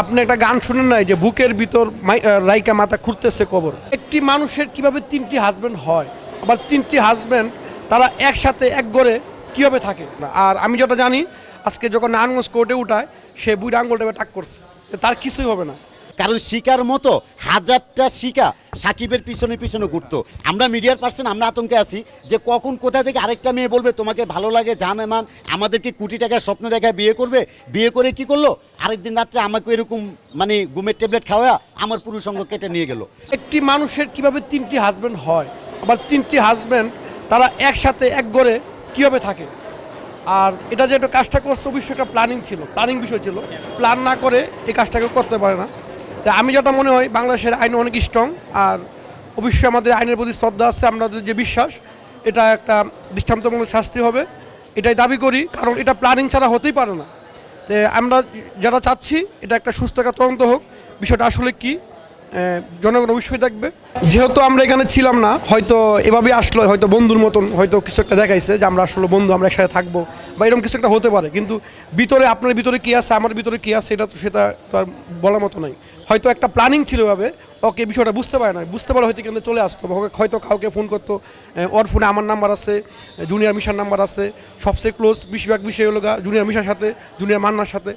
আপনি একটা গান শুনেন নাই যে বুকের ভিতর রাইকা মাথা খুঁড়তেছে কবর? একটি মানুষের কীভাবে তিনটি হাজব্যান্ড হয়? আবার তিনটি হাজব্যান্ড তারা একসাথে এক গড়ে কীভাবে থাকে? আর আমি যেটা জানি, আজকে যখন নারায়ণগঞ্জ কোর্টে উঠায়, সে বুড়ি আঙ্গুলটা টাক করছে তার কিছুই হবে না। কারণ শিকার মতো হাজারটা শিকা সাকিবের পিছনে পিছনে ঘুরতো। আমরা মিডিয়ার পার্সন আমরা আতঙ্কে আছি যে কখন কোথা থেকে আরেকটা মেয়ে বলবে, তোমাকে ভালো লাগে, জান এমান, আমাদেরকে কোটি টাকার স্বপ্ন দেখায় বিয়ে করবে। বিয়ে করে কি করল? আরেকদিন রাত্রে আমাকে এরকম মানে ঘুমের ট্যাবলেট খাওয়া আমার পুরুষ সঙ্গ কেটে নিয়ে গেল। একটি মানুষের কীভাবে তিনটি হাজব্যান্ড হয়? আবার তিনটি হাজব্যান্ড তারা একসাথে, এক গড়ে কীভাবে থাকে? আর এটা যে একটা কাজটা করছে, অবশ্যই একটা প্ল্যানিং ছিল। প্ল্যানিং বিষয় ছিল। প্ল্যান না করে এই কাজটাকে করতে পারে না। তা আমি যেটা মনে হয়, বাংলাদেশের আইন অনেক স্ট্রং আর অবশ্যই আমাদের আইনের প্রতি শ্রদ্ধা আছে, আমাদের যে বিশ্বাস, এটা একটা দৃষ্টান্তমূলক শাস্তি হবে। এটাই দাবি করি, কারণ এটা প্ল্যানিং ছাড়া হতেই পারে না। তো আমরা যারা চাচ্ছি, এটা একটা সুস্থ তদন্ত হোক, বিষয়টা আসলে কি জনগণ অবশ্যই দেখবে। যেহেতু আমরা এখানে ছিলাম না, হয়তো এভাবে আসলো, হয়তো বন্ধুর মতন হয়তো কিছু একটা দেখাইছে যে আমরা আসলে বন্ধু, আমরা একসাথে থাকব। বা এরকম কিছু একটা হতে পারে, কিন্তু ভিতরে আপনার ভিতরে কী আছে, আমার ভিতরে কী আছে এটা তো সেটা তো আর বলার মতো নাই। হয়তো একটা প্ল্যানিং ছিল এভাবে, ওকে বিষয়টা বুঝতে পারে না বুঝতে পারে হয়তো কিন্তু চলে আসতো হয়তো কাউকে ফোন করতো ওর ফোনে আমার নাম্বার আছে জুনিয়র মিশার নাম্বার আছে, সবচেয়ে ক্লোজ বেশিরভাগ বিষয় হলো জুনিয়র মিশার সাথে জুনিয়র মান্নার সাথে।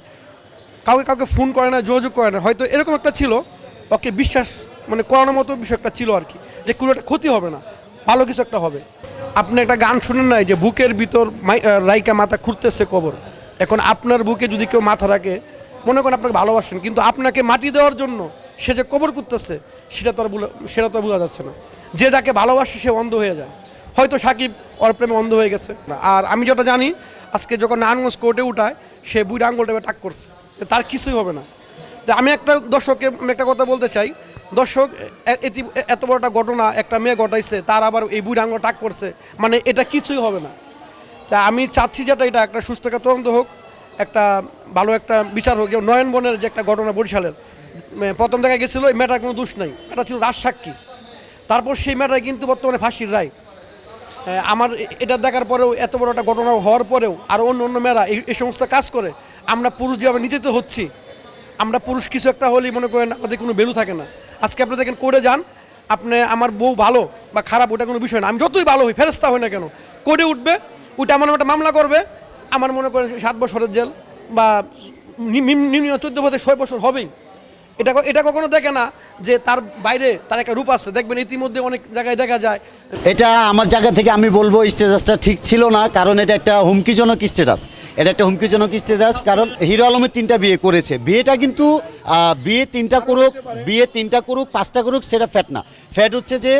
কাউকে কাউকে ফোন করে না যোগাযোগ করে না হয়তো এরকম একটা ছিল, ওকে বিশ্বাস মানে করানোর মতো বিষয় একটা ছিল আর কি, যে কোনো একটা ক্ষতি হবে না, ভালো কিছু একটা হবে। আপনি একটা গান শুনেন নাই যে বুকের ভিতর রাইকা মাথা খুঁড়তেছে কবর? এখন আপনার বুকে যদি কেউ মাথা রাখে, মনে করেন আপনাকে ভালোবাসেন, কিন্তু আপনাকে মাটি দেওয়ার জন্য সে যে কবর করতেছে সেটা তো আর সেটা তো বোঝা যাচ্ছে না। যে যাকে ভালোবাসে, সে অন্ধ হয়ে যায়। হয়তো সাকিব ওর প্রেমে অন্ধ হয়ে গেছে। আর আমি যেটা জানি, আজকে যখন নারায়ণগঞ্জ কোর্টে উঠায়, সে বুড়ি আঙ্গুলটা টাক করছে। তার কিছুই হবে না। আমি একটা দর্শককে আমি একটা কথা বলতে চাই দর্শক এতি- এত বড় একটা ঘটনা, একটা মেয়ে ঘটাইছে, তার আবার এই বুড়ি আঙ্গুল টাক করছে মানে এটা কিছুই হবে না। তা আমি চাচ্ছি যেটা এটা একটা সুস্থ তদন্ত হোক, একটা ভালো একটা বিচার হোক। নয়ন বনের যে একটা ঘটনা বরিশালের প্রথম দেখা গেছিল, এই মেয়েটার কোনো দোষ নাই, এটা ছিল রাজসাক্ষী। তারপর সেই মেয়েটাই কিন্তু বর্তমানে ফাঁসির রায়। আমার এটা দেখার পরেও, এত বড় একটা ঘটনা হওয়ার পরেও, আর অন্য অন্য মেয়েরা এই এই সমস্ত কাজ করে, আমরা পুরুষ যেভাবে নিচেতে হচ্ছি, আমরা পুরুষ কিছু একটা হলেই মনে করেন আমাদের কোনো ভ্যালু থাকে না। আজকে আপনি দেখেন করে যান, আপনি আমার বউ ভালো বা খারাপ, ওটা কোনো বিষয় না। আমি যতই ভালো হই ফেরস্তা হই না কেন? কোর্টে উঠবে ওইটা আমার একটা মামলা করবে, আমার মনে করেন সাত বছরের জেল বা নিম্ন চোদ্দ বছর, ছয় বছর হবেই। এটা এটা কখনো দেখে না যে তার বাইরে তার একটা রূপ আছে। দেখবেন ইতিমধ্যে অনেক জায়গায় দেখা যায়। এটা আমার জায়গা থেকে আমি বলব স্ট্যাটাসটা ঠিক ছিল না, কারণ এটা একটা হুমকিজনক স্ট্যাটাস এটা একটা হুমকিজনক স্ট্যাটাস কারণ হিরো আলমের তিনটা বিয়ে করেছে। বিয়েটা কিন্তু বিয়ে তিনটা করুক, বিয়ে তিনটা করুক, পাঁচটা করুক, সেটা ফ্যাট না। ফ্যাট হচ্ছে যে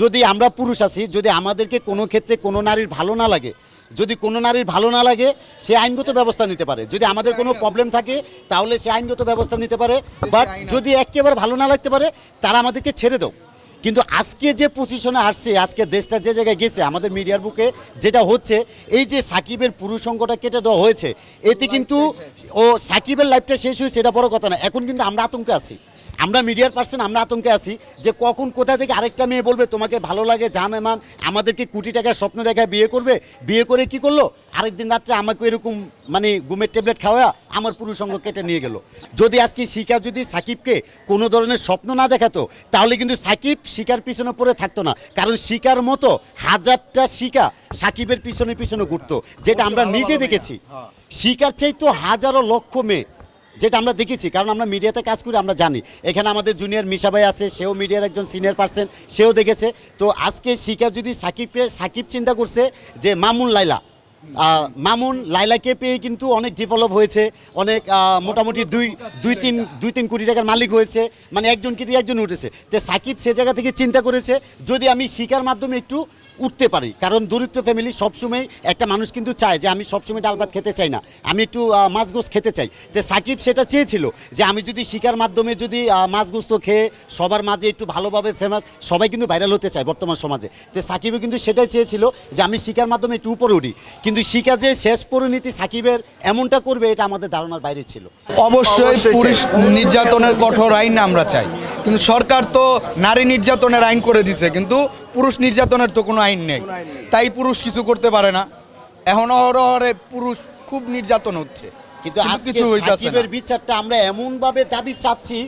যদি আমরা পুরুষ আছি, যদি আমাদেরকে কোনো ক্ষেত্রে কোনো নারীর ভালো না লাগে যদি কোনো নারীর ভালো না লাগে সে আইনগত ব্যবস্থা নিতে পারে। যদি আমাদের কোনো প্রবলেম থাকে তাহলে সে আইনগত ব্যবস্থা নিতে পারে। বাট যদি একেবারে ভালো না লাগতে পারে তারা আমাদেরকে ছেড়ে দাও। কিন্তু আজকে যে পজিশনে আসছে আজকে দেশটা যে জায়গায় গেছে আমাদের মিডিয়ার বুকে যেটা হচ্ছে এই যে সাকিবের পুরুষ অঙ্গটা কেটে দেওয়া হয়েছে এতে কিন্তু ও সাকিবের লাইফটা শেষ হয়েছে এটা বড় কথা না। এখন কিন্তু আমরা আতঙ্কে আছি। আমরা মিডিয়ার পার্সন আমরা আতঙ্কে আছি যে কখন কোথা থেকে আরেকটা মেয়ে বলবে তোমাকে ভালো লাগে জান এমান আমাদেরকে কোটি টাকার স্বপ্ন দেখায় বিয়ে করবে বিয়ে করে কি করল? আরেকদিন রাত্রে আমাকে এরকম মানে গুমের ট্যাবলেট খাওয়া আমার পুরুষ অঙ্গ কেটে নিয়ে গেল। যদি আজকে শিকা যদি সাকিবকে কোনো ধরনের স্বপ্ন না দেখাতো তাহলে কিন্তু সাকিব শিকার পিছনে পড়ে থাকতো না। কারণ শিকার মতো হাজারটা শিকা সাকিবের পিছনে পিছনে ঘুরতো যেটা আমরা নিজে দেখেছি। শিকার চাইতো হাজারো লক্ষ মেয়ে। যেটা আমরা দেখেছি, কারণ আমরা মিডিয়াতে কাজ করি, আমরা জানি। এখানে আমাদের জুনিয়র মিশা ভাই আছে, সেও মিডিয়ার একজন সিনিয়র পার্সন সেও দেখেছে। তো আজকে শিকার যদি সাকিবকে, সাকিব চিন্তা করছে যে মামুন লাইলা মামুন লাইলাকে পেয়ে কিন্তু অনেক ডেভেলপ হয়েছে, অনেক মোটামুটি দুই দুই তিন দুই তিন কোটি টাকার মালিক হয়েছে মানে একজনকে দিয়ে একজন উঠেছে। তো সাকিব সে জায়গা থেকে চিন্তা করেছে, যদি আমি শিকার মাধ্যমে একটু উঠতে পারি। কারণ দরিদ্র ফ্যামিলি সবসময় একটা মানুষ কিন্তু চায় যে আমি সবসময় ডাল ভাত খেতে চাই না। আমি একটু আহ, মাছ গোস্ত খেতে চাই। তো সাকিব সেটা চেয়েছিল যে আমি যদি শিকার মাধ্যমে যদি আহ, মাছ গোস্ত খেয়ে সবার মাঝে একটু ভালোভাবে ফেমাস সবাই কিন্তু ভাইরাল হতে চায় বর্তমান সমাজে। তো সাকিবও কিন্তু সেটাই চেয়েছিল যে আমি শিকার মাধ্যমে একটু উপরে উঠি। কিন্তু শিকার যে শেষ পরিণতি সাকিবের এমনটা করবে এটা আমাদের ধারণার বাইরে ছিল। অবশ্যই পুরুষ নির্যাতনের কঠোর আইন আমরা চাই। কিন্তু সরকার তো নারী নির্যাতনের আইন করে দিছে। কিন্তু পুরুষ নির্যাতনের তো কোনো আইন নেই। তাই পুরুষ কিছু করতে পারে না। এখন অহরহরে পুরুষ খুব নির্যাতন হচ্ছে। কিন্তু কিছু সাকিবের বিচারটা আমরা এমন ভাবে দাবি চাচ্ছি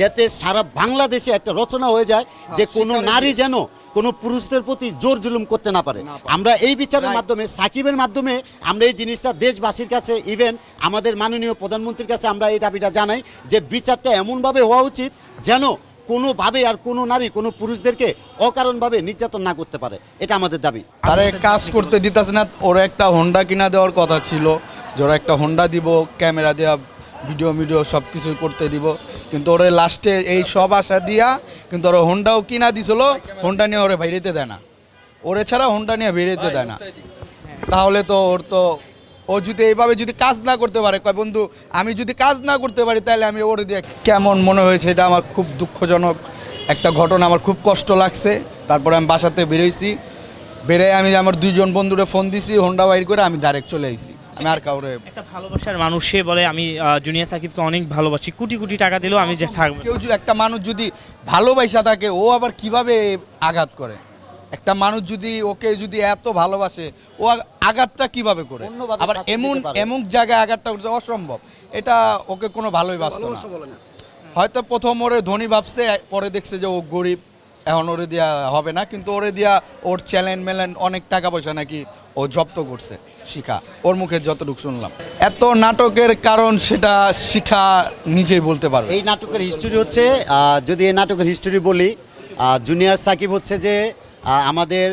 যাতে সারা বাংলাদেশে একটা রচনা হয়ে যায় যে কোনো নারী যেন কোনো পুরুষদের প্রতি জোর জুলুম করতে না পারে। আমরা এই বিচারের মাধ্যমে সাকিবের মাধ্যমে আমরা এই জিনিসটা দেশবাসীর কাছে ইভেন আমাদের মাননীয় প্রধানমন্ত্রীর কাছে আমরা এই দাবিটা জানাই যে বিচারটা এমনভাবে হওয়া উচিত যেন কোনোভাবে আর কোনো নারী, কোনো পুরুষদেরকে অকারণভাবে নির্যাতন না করতে পারে। এটা আমাদের দাবি। তারা কাজ করতে দিতেছে না, ওর একটা হোন্ডা কিনা দেওয়ার কথা ছিল। যে ওরা একটা হোন্ডা দিব, ক্যামেরা দেওয়া ভিডিও ভিডিও সব কিছুই করতে দিব। কিন্তু ওরে লাস্টে এই সব আশা দিয়া কিন্তু ওরা হোন্ডাও কিনা দিছিল হোন্ডা নিয়ে ওরে বাইরেতে দেয় না। ওরে ছাড়া হোন্ডা নিয়ে বেরোতে দেয় না। তাহলে তো ওর তো ও যদি এইভাবে যদি কাজ না করতে পারে কয় বন্ধু আমি যদি কাজ না করতে পারি তাহলে আমি ওরে দিয়ে কেমন মনে হয়েছে এটা আমার খুব দুঃখজনক একটা ঘটনা আমার খুব কষ্ট লাগছে। তারপরে আমি বাসাতে বেরোইছি বেরে আমি আমার দুইজন বন্ধুরে ফোন দিছি হোন্ডা বাইর করে আমি ডাইরেক্ট চলে আইছি। আমি আর কাউরে একটা ভালোবাসার মানুষ সে বলে আমি জুনিয়র সাকিবকে অনেক ভালোবাসি কোটি কোটি টাকা দিলেও আমি যে থাকব। কেউ যদি একটা মানুষ যদি ভালোবাসা থাকে ও আবার কীভাবে আঘাত করে? একটা মানুষ যদি ওকে যদি এত ভালোবাসে ও আঘাতটা কীভাবে করে? আবার এমন এমন জায়গায় আঘাতটা করছে অসম্ভব। এটা ওকে কোনো ভালোই বাসত না। হয়তো প্রথম ওরে ধনী ভাবছে পরে দেখছে যে ও গরিব এখন ওরে দেওয়া হবে না। কিন্তু ওরে দিয়া ওর চ্যালেঞ্জ মেলেন অনেক টাকা পয়সা নাকি ও জব্দ করছে শিখা। ওর মুখে যতটুকু শুনলাম। এত নাটকের কারণ সেটা শিখা নিজেই বলতে পারবে। এই নাটকের হিস্টোরি হচ্ছে যদি এই নাটকের হিস্টোরি বলি জুনিয়র সাকিব হচ্ছে যে আমাদের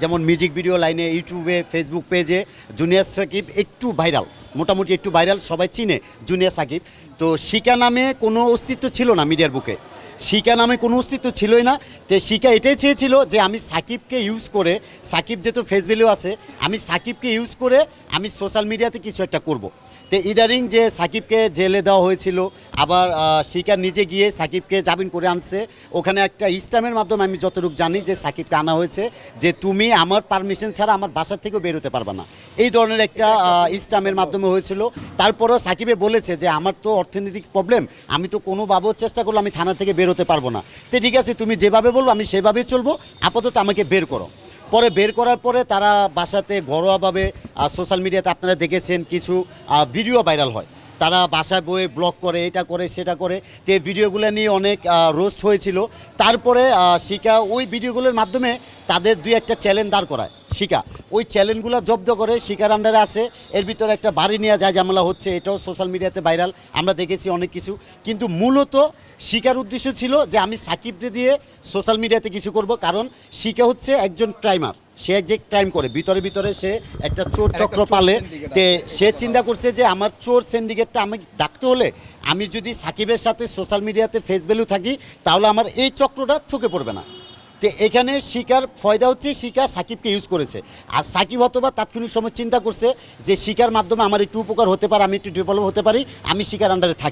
যেমন মিউজিক ভিডিও লাইনে ইউটিউবে ফেসবুক পেজে জুনিয়র সাকিব একটু ভাইরাল মোটামুটি একটু ভাইরাল সবাই চিনে জুনিয়র সাকিব তো শিকা নামে কোনো অস্তিত্ব ছিল না মিডিয়ার বুকে। শিকা নামে কোনো অস্তিত্ব ছিলই না। তো শিকা এটাই চেয়েছিল যে আমি সাকিবকে ইউজ করে, সাকিব যেহেতু ফেস ভ্যালু আছে, আমি সাকিবকে ইউজ করে আমি সোশ্যাল মিডিয়াতে কিছু একটা করব। তো ইদারিং যে সাকিবকে জেলে দেওয়া হয়েছিল, আবার শিকার নিজে গিয়ে সাকিবকে জামিন করে আনছে। ওখানে একটা ইস্টামের মাধ্যমে আমি যতটুকু জানি যে সাকিবকে আনা হয়েছে, যে তুমি আমার পারমিশন ছাড়া আমার বাসার থেকেও বেরোতে পারবে না। এই ধরনের একটা ইস্টামের মাধ্যমে হয়েছিল। তারপরও সাকিবে বলেছে যে, আমার তো অর্থনৈতিক প্রবলেম আমি তো কোনো কোনোভাবেও চেষ্টা করলে আমি থানা থেকে বেরোতে পারব না। তো ঠিক আছে, তুমি যেভাবে বলব, আমি সেভাবেই চলবো। আপাতত আমাকে বের করো। পরে বের করার পরে তারা বাসাতে ঘরোয়াভাবে সোশ্যাল মিডিয়াতে আপনারা দেখেছেন কিছু ভিডিও ভাইরাল হয়। তারা বাসায় বয়ে ব্লগ করে, এটা করে, সেটা করে। তো ভিডিওগুলো নিয়ে অনেক রোস্ট হয়েছিল। তারপরে শিকা ওই ভিডিওগুলোর মাধ্যমে তাদের দুই একটা চ্যালেঞ্জ দাঁড় করায়। শিকা, ওই চ্যালেঞ্জগুলো জব্দ করে শিকার আন্ডারে আছে। এর ভিতরে একটা বাড়ি নিয়ে যায়, ঝামেলা হচ্ছে, এটাও সোশ্যাল মিডিয়াতে ভাইরাল আমরা দেখেছি অনেক কিছু। কিন্তু মূলত শিকার উদ্দেশ্য ছিল যে আমি সাকিবদের দিয়ে সোশ্যাল মিডিয়াতে কিছু করব, কারণ শিকা হচ্ছে একজন ক্রাইমার সে যে ক্রাইম করে ভিতরে ভিতরে সে একটা চোর চক্র পালে তে সে চিন্তা করছে যে আমার চোর সিন্ডিকেটটা আমি ডাকতে হলে আমি যদি সাকিবের সাথে সোশ্যাল মিডিয়াতে ফেস ভ্যালু থাকি তাহলে আমার এই চক্রটা চোখে পড়বে না। তো এখানে শিকার ফয়দা হচ্ছে শিকার সাকিবকে ইউজ করেছে। আর সাকিব হয়তো বা তাৎক্ষণিক সময় চিন্তা করছে যে শিকার মাধ্যমে আমার একটু উপকার হতে পারে আমি একটু ডেভেলপ হতে পারি আমি শিকার আন্ডারে থাকি।